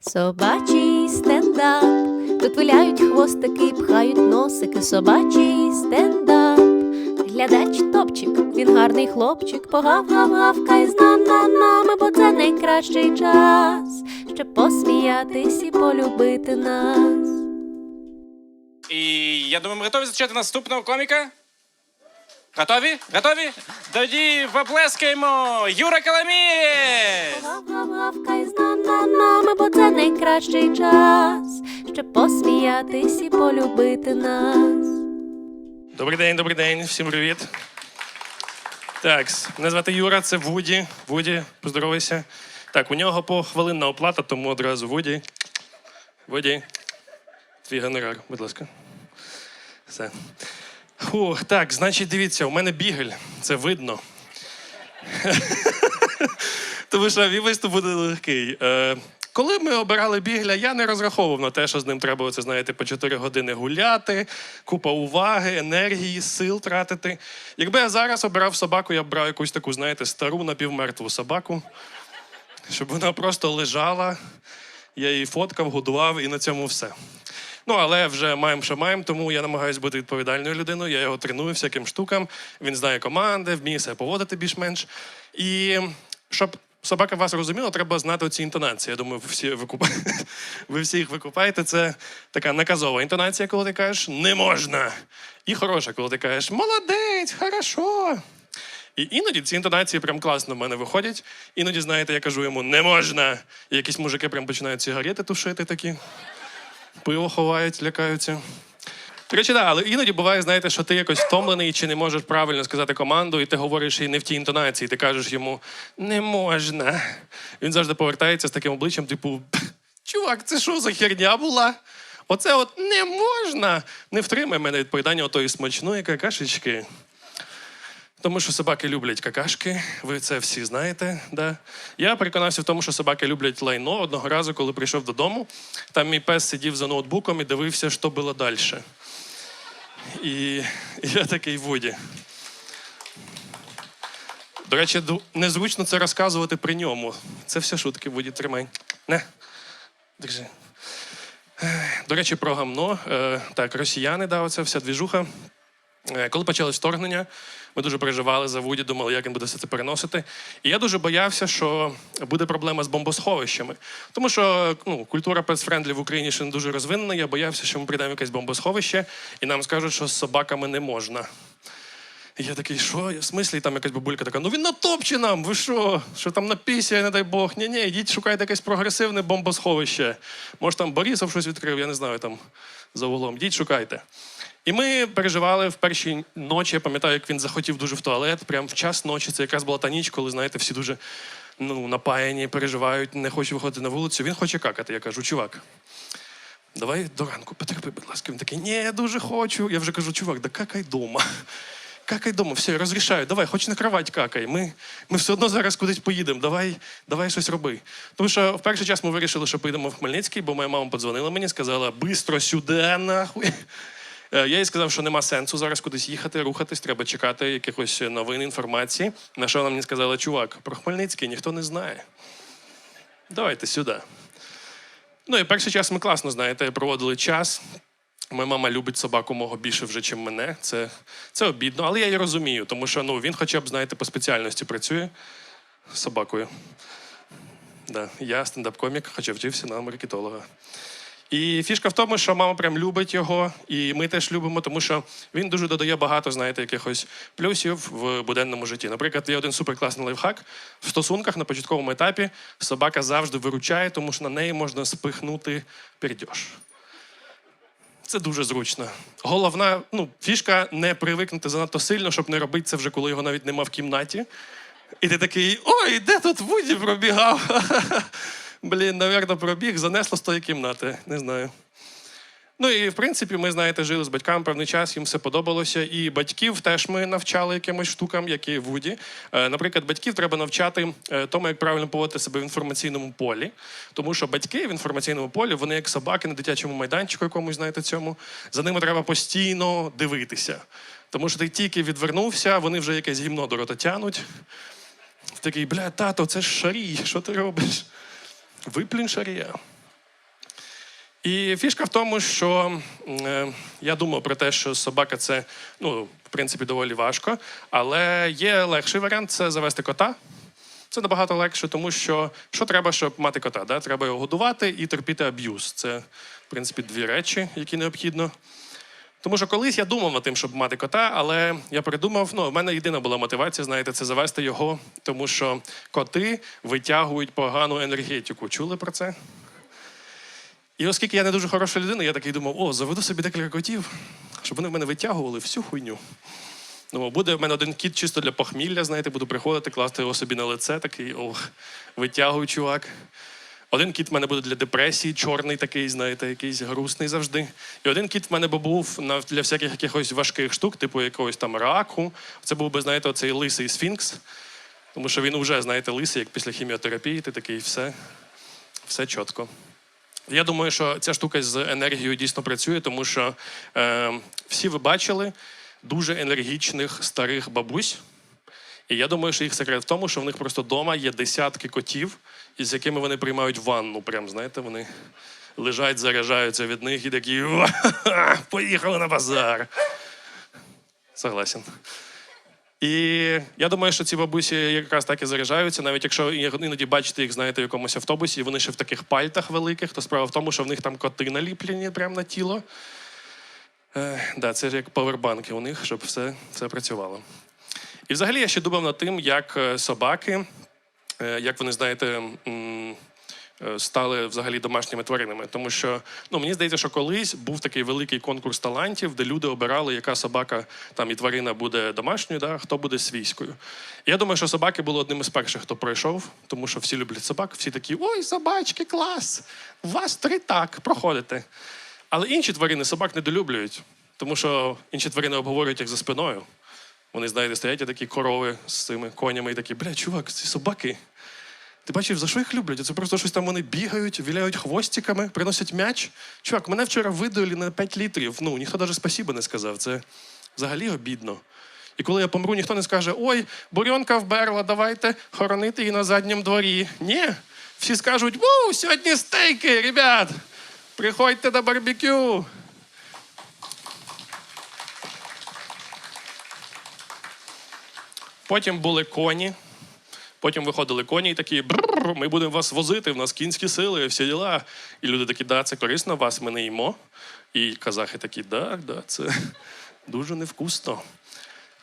Собачий стендап. Тут виляють хвостики, пхають носики. Собачий стендап. Глядач топчик, він гарний хлопчик, погав-гав-гавкай з нами, бо це найкращий час, щоб посміятись і полюбити нас. І я думаю, ми готові зустрічати наступного коміка. Готові? Готові? Тоді поплескаємо Юра Каламієць! Гав-гав-гавкай з нами, бо це найкращий час, щоб посміятись і полюбити нас. Добрий день, добрий день, всім привіт. Так, мене звати Юра, це Вуді. Вуді, поздоровайся. Так, у нього похвилинна оплата, тому одразу Вуді. Вуді. Твій гонорар, будь ласка. Все. Фу, так, значить, дивіться, у мене бігель, це видно. Тому що мій виступ буде легкий. Е, коли ми обирали бігля, я не розраховував на те, що з ним треба, оце, знаєте, по 4 години гуляти, купа уваги, енергії, сил тратити. Якби я зараз обирав собаку, я б брав якусь таку, знаєте, стару напівмертву собаку, щоб вона просто лежала, я її фоткав, годував і на цьому все. Ну, але вже маємо, що маємо, тому я намагаюся бути відповідальною людиною. Я його треную всяким штукам. Він знає команди, вміє себе поводити більш-менш. І щоб собака вас розуміла, треба знати ці інтонації. Я думаю, ви всі викуп... ви всі їх викупаєте. Це така наказова інтонація, коли ти кажеш не можна. І хороша, коли ти кажеш молодець, хорошо. І іноді ці інтонації прям класно в мене виходять. Іноді, знаєте, я кажу йому не можна. І якісь мужики прям починають сигарети тушити такі пиво ховають, лякаються. До речі, да, але іноді буває, знаєте, що ти якось втомлений чи не можеш правильно сказати команду, і ти говориш їй не в тій інтонації, ти кажеш йому не можна. Він завжди повертається з таким обличчям, типу, чувак, це що за херня була? Оце от не можна. Не втримай мене від поїдання отої смачної какашечки. Тому що собаки люблять какашки, ви це всі знаєте. Да? Я переконався в тому, що собаки люблять лайно одного разу, коли прийшов додому. Там мій пес сидів за ноутбуком і дивився, що було далі. І я такий Вуді. До речі, незручно це розказувати при ньому. Це все шутки, Вуді, тримай. Не. Держи. До речі, про гамно. Е, Так, росіяни, да, оця вся двіжуха. Е, Коли почалось вторгнення, ми дуже переживали за Вуді, думали, як він буде все це переносити. І я дуже боявся, що буде проблема з бомбосховищами. Тому що ну, культура пецфрендлі в Україні ще не дуже розвинена. Я боявся, що ми прийдемо якесь бомбосховище, і нам скажуть, що з собаками не можна. І я такий, що? В смислі, І там якась бабулька така, ну він натопче нам, ви що? Що там на пісі, не дай Бог. Ні, ні, йдіть, шукайте якесь прогресивне бомбосховище. Може, там Борисов щось відкрив, я не знаю, там за углом. Йдіть, шукайте. І ми переживали в першій ночі. Я пам'ятаю, як він захотів дуже в туалет, прямо в час ночі. Це якраз була та ніч, коли, знаєте, всі дуже ну, напаяні, переживають, не хочуть виходити на вулицю. Він хоче какати. Я кажу, чувак, давай до ранку потерпи, будь ласка. Він такий, ні, я дуже хочу. Я вже кажу, чувак, да какай дома. Какай дома, все, я розрішаю, давай, хоч на кровать какай. Ми, ми все одно зараз кудись поїдемо. Давай, давай щось роби. Тому що в перший час ми вирішили, що поїдемо в Хмельницький, бо моя мама подзвонила мені, сказала, бистро сюди, нахуй. Е, Я їй сказав, що нема сенсу зараз кудись їхати, рухатись, треба чекати якихось новин, інформації. На що вона мені сказала, чувак, про Хмельницький ніхто не знає. Давайте сюди. Ну і перший час ми класно, знаєте, проводили час. Моя мама любить собаку мого більше вже, ніж мене. Це, це обідно, але я її розумію, тому що ну, він хоча б, знаєте, по спеціальності працює з собакою. Да, я стендап-комік, хоча вчився на маркетолога. І фішка в тому, що мама прям любить його, і ми теж любимо, тому що він дуже додає багато, знаєте, якихось плюсів в буденному житті. Наприклад, є один суперкласний лайфхак. В стосунках на початковому етапі собака завжди виручає, тому що на неї можна спихнути пердьош. Це дуже зручно. Головна ну, фішка не привикнути занадто сильно, щоб не робити це вже, коли його навіть нема в кімнаті. І ти такий: ой, де тут Вуді пробігав? Блін, навірно, пробіг, занесло з тої кімнати. Не знаю. Ну і в принципі, ми, знаєте, жили з батьками певний час, їм все подобалося. І батьків теж ми навчали якимось штукам, як і Вуді. Е, Наприклад, батьків треба навчати е, тому, як правильно поводити себе в інформаційному полі. Тому що батьки в інформаційному полі, вони як собаки на дитячому майданчику, якомусь, знаєте, цьому. За ними треба постійно дивитися. Тому що ти тільки відвернувся, вони вже якесь гімно до рота тянуть. Такий, бля, тато, це ж шарій, що ти робиш? Виплюнь шарія. І фішка в тому, що е, я думав про те, що собака це, ну, в принципі, доволі важко, але є легший варіант це завести кота. Це набагато легше, тому що що треба, щоб мати кота? Да? Треба його годувати і терпіти аб'юз. Це, в принципі, дві речі, які необхідно. Тому що колись я думав над тим, щоб мати кота, але я придумав, ну, в мене єдина була мотивація, знаєте, це завести його, тому що коти витягують погану енергетику. Чули про це? І оскільки я не дуже хороша людина, я такий думав, о, заведу собі декілька котів, щоб вони в мене витягували всю хуйню. Ну, буде в мене один кіт чисто для похмілля, знаєте, буду приходити, класти його собі на лице, такий, ох, витягуй, чувак. Один кіт в мене буде для депресії, чорний такий, знаєте, якийсь грустний завжди. І один кіт в мене був для всяких якихось важких штук, типу якогось там раку. Це був би, знаєте, оцей лисий сфінкс. Тому що він вже, знаєте, лисий, як після хіміотерапії, ти такий, все, все чітко. Я думаю, що ця штука з енергією дійсно працює, тому що е, всі ви бачили дуже енергічних старих бабусь. І я думаю, що їх секрет в тому, що в них просто вдома є десятки котів, із якими вони приймають ванну. Прям, знаєте, вони лежать, заряджаються від них і такі поїхали на базар. Согласен. І я думаю, що ці бабусі якраз так і заряджаються, навіть якщо іноді бачите їх, знаєте, в якомусь автобусі, і вони ще в таких пальтах великих, то справа в тому, що в них там коти наліплені прямо на тіло. Е, да, це ж як павербанки у них, щоб все, все працювало. І взагалі я ще думав над тим, як е, собаки, е, як вони, знаєте, е, стали взагалі домашніми тваринами. Тому що ну, мені здається, що колись був такий великий конкурс талантів, де люди обирали, яка собака там і тварина буде домашньою, да, хто буде свійською. Я думаю, що собаки були одним із перших, хто пройшов, тому що всі люблять собак, всі такі: ой, собачки, клас! У вас три так, проходите. Але інші тварини собак недолюблюють, тому що інші тварини обговорюють їх за спиною. Вони, знаєте, стоять такі корови з цими конями і такі, бля, чувак, ці собаки. Ти бачив, за що їх люблять? Це просто щось там вони бігають, віляють хвостиками, приносять м'яч. Чувак, мене вчора видали на 5 літрів. Ну, ніхто навіть спасіба не сказав. Це взагалі обідно. І коли я помру, ніхто не скаже: ой, бурьонка вберла, давайте хоронити її на задньому дворі. Ні. Всі скажуть: ву, сьогодні стейки, ребят! Приходьте до барбекю. Потім були коні. Потім виходили коні і такі ми будемо вас возити, в нас кінські сили, всі діла. І люди такі, да, це корисно, вас ми не їмо. І казахи такі, да, да, це дуже невкусно.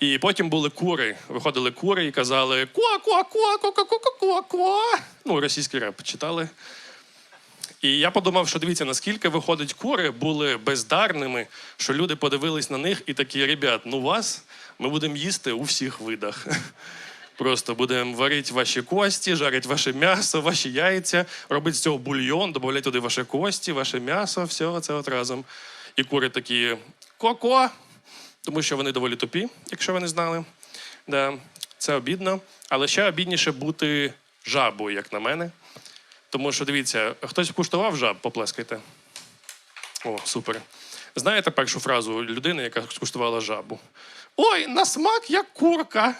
І потім були кури. Виходили кури і казали куа куа куа куа куа куа куа Ну, російський реп читали. І я подумав, що дивіться, наскільки виходить кури були бездарними, що люди подивились на них і такі, ребят, ну вас ми будемо їсти у всіх видах. Просто будемо варити ваші кості, жарити ваше м'ясо, ваші яйця, робити з цього бульйон, додавати туди ваші кості, ваше м'ясо, все це от разом. І кури такі ко-ко, тому що вони доволі тупі, якщо ви не знали. Да, це обідно. Але ще обідніше бути жабою, як на мене. Тому що дивіться, хтось куштував жаб, поплескайте. О, супер. Знаєте першу фразу людини, яка скуштувала жабу? Ой, на смак як курка.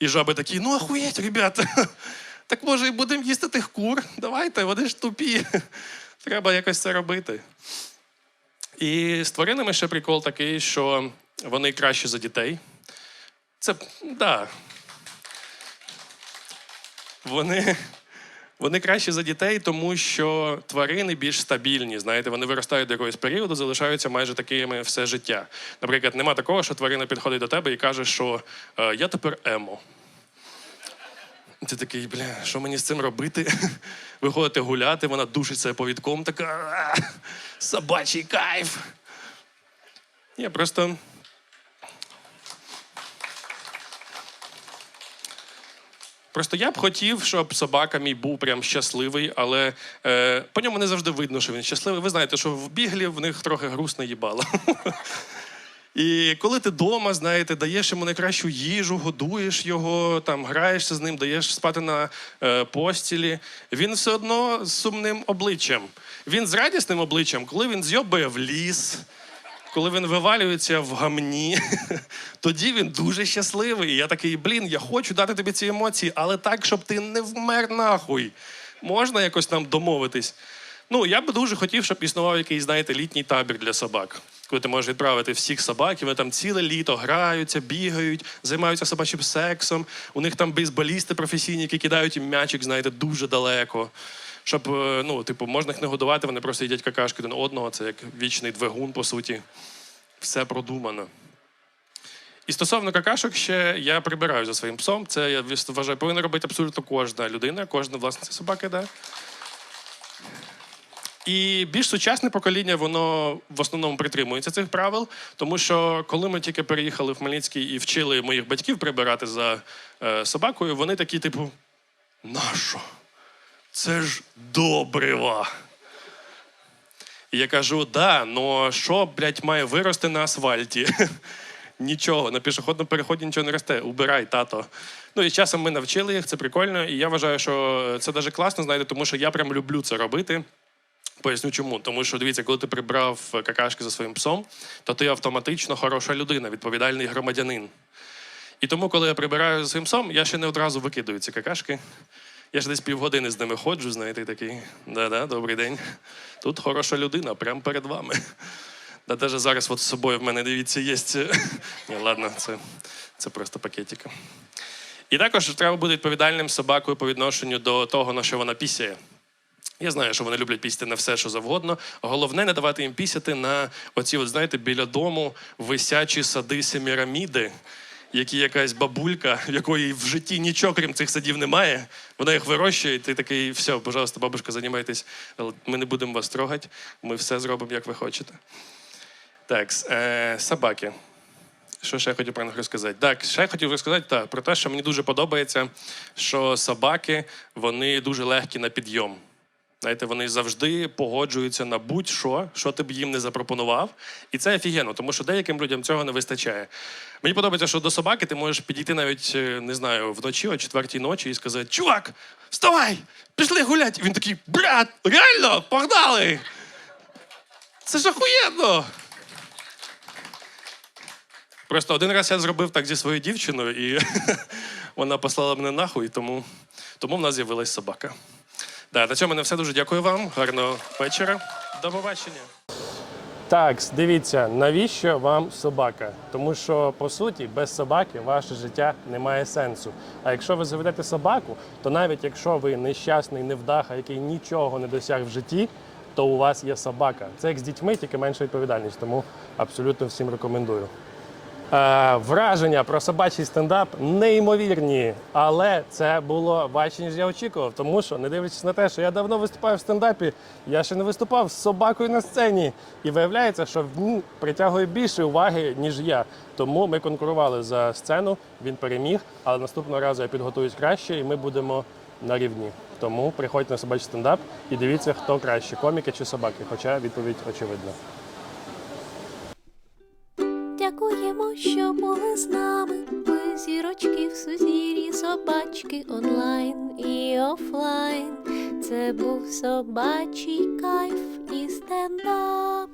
І жаби такі, ну ахуєть, ребята. Так може і будемо їсти тих кур. Давайте, вони ж тупі. Треба якось це робити. І з тваринами ще прикол такий, що вони кращі за дітей. Це, да. Вони, вони кращі за дітей, тому що тварини більш стабільні. Знаєте, вони виростають до якогось періоду, залишаються майже такими все життя. Наприклад, нема такого, що тварина підходить до тебе і каже, що е, я тепер емо. Ти такий, бля, що мені з цим робити? Виходите гуляти, вона душить себе повідком, така собачий кайф. Ні, просто. Просто я б хотів, щоб собака мій був прям щасливий, але е, по ньому не завжди видно, що він щасливий. Ви знаєте, що в біглі в них трохи грустне їбало. І коли ти вдома, знаєте, даєш йому найкращу їжу, годуєш його, там граєшся з ним, даєш спати на е, постілі, він все одно з сумним обличчям. Він з радісним обличчям, коли він зйобує в ліс, коли він вивалюється в гамні, тоді він дуже щасливий. Я такий, блін, я хочу дати тобі ці емоції, але так, щоб ти не вмер нахуй. Можна якось нам домовитись? Ну, я би дуже хотів, щоб існував якийсь, знаєте, літній табір для собак. Коли ти можеш відправити всіх собак, і вони там ціле літо граються, бігають, займаються собачим сексом. У них там бейсболісти професійні, які кидають їм м'ячик, знаєте, дуже далеко. Щоб, е, ну, типу, можна їх не годувати, вони просто їдять какашки один одного. Це як вічний двигун, по суті. Все продумано. І стосовно какашок, ще я прибираю за своїм псом. Це я вважаю, повинна робити абсолютно кожна людина, кожна власниця собаки, да. І більш сучасне покоління, воно в основному притримується цих правил, тому що коли ми тільки переїхали в Хмельницький і вчили моїх батьків прибирати за е, собакою, вони такі, типу, нащо? Це ж добрива. І я кажу, да, но що, блядь, має вирости на асфальті? Нічого, на пішохідному переході нічого не росте. Убирай, тато. Ну і з часом ми навчили їх, це прикольно. І я вважаю, що це дуже класно, знаєте, тому що я прям люблю це робити. Поясню чому. Тому що дивіться, коли ти прибрав какашки за своїм псом, то ти автоматично хороша людина, відповідальний громадянин. І тому, коли я прибираю за своїм псом, я ще не одразу викидаю ці какашки. Я ж десь півгодини з ними ходжу, знаєте, такий. Да-да, добрий день. Тут хороша людина, прямо перед вами. Да, навіть зараз от з собою в мене, дивіться, є. Ні, ладно, це, це просто пакетика. І також треба бути відповідальним собакою по відношенню до того, на що вона пісяє. Я знаю, що вони люблять пісяти на все, що завгодно. Головне не давати їм пісяти на оці, от, знаєте, біля дому висячі сади семіраміди, які якась бабулька, в якої в житті нічого крім цих садів немає. Вона їх вирощує, і ти такий, все, пожалуйста, бабушка, займайтесь. Ми не будемо вас трогати, ми все зробимо, як ви хочете. Так, е, собаки. Що ще я хотів про них розказати? Так, ще я хотів розказати так, про те, що мені дуже подобається, що собаки вони дуже легкі на підйом. Знаєте, вони завжди погоджуються на будь-що, що ти б їм не запропонував. І це офігенно, тому що деяким людям цього не вистачає. Мені подобається, що до собаки ти можеш підійти навіть, е, не знаю, вночі о четвертій ночі і сказати: Чувак, вставай! Пішли гулять! І він такий, брат, реально, погнали! Це ж охуєнно! Просто один раз я зробив так зі своєю дівчиною, і вона послала мене нахуй, тому, тому в нас з'явилась собака. Да, на цьому мене все дуже дякую вам. Гарного вечора. До побачення. Так, дивіться, навіщо вам собака? Тому що по суті без собаки ваше життя не має сенсу. А якщо ви заведете собаку, то навіть якщо ви нещасний невдаха, який нічого не досяг в житті, то у вас є собака. Це як з дітьми, тільки менша відповідальність. Тому абсолютно всім рекомендую. Е, враження про собачий стендап неймовірні, але це було важче, ніж я очікував. Тому що, не дивлячись на те, що я давно виступаю в стендапі, я ще не виступав з собакою на сцені. І виявляється, що він притягує більше уваги, ніж я. Тому ми конкурували за сцену, він переміг, але наступного разу я підготуюсь краще, і ми будемо на рівні. Тому приходьте на собачий стендап і дивіться, хто краще, коміки чи собаки. Хоча відповідь очевидна. Ви в сузір'ї, собачки онлайн і офлайн. Це був собачий кайф і стендап.